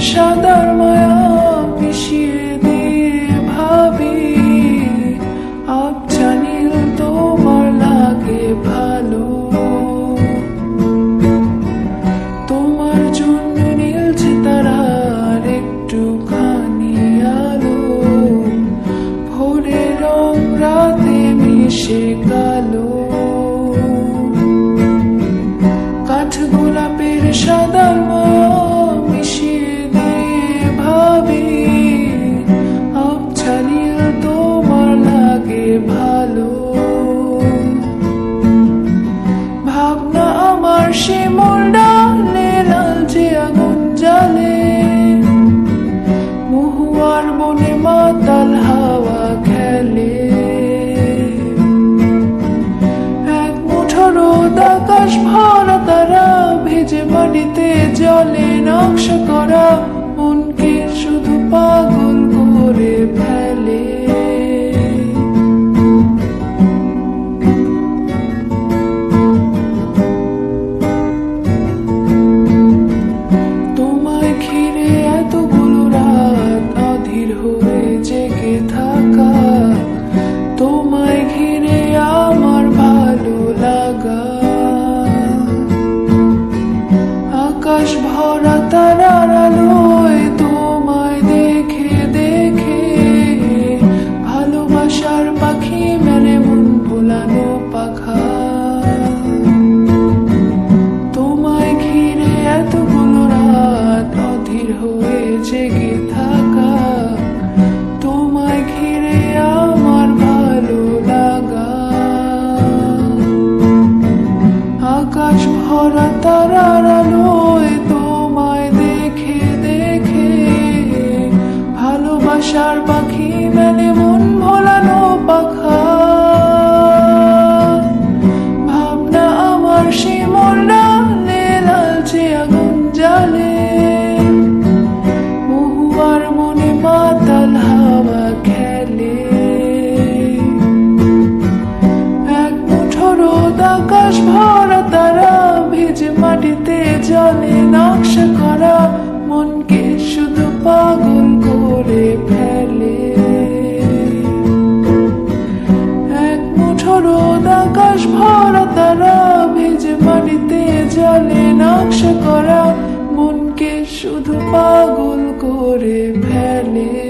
সাদার মায়া শিমুল ডালে লালচে আগুন জ্বালে। মহুয়ার বনে মাতাল আলোয় তোমায় দেখে দেখে, ভালোবাসার পাখি মন পাখা। ভাবনা আমার লালচে আগুন মনে হাওয়া খেলে। এক ভরা তারা মাটিতে জলে নকশা করা, মনকে শুধু পাগল করে ফেলে। এক মুঠো রোদ আকাশ ভরা তারা, ভেজে মাটিতে জলে নকশা করা, মনকে শুধু পাগল করে ফেলে।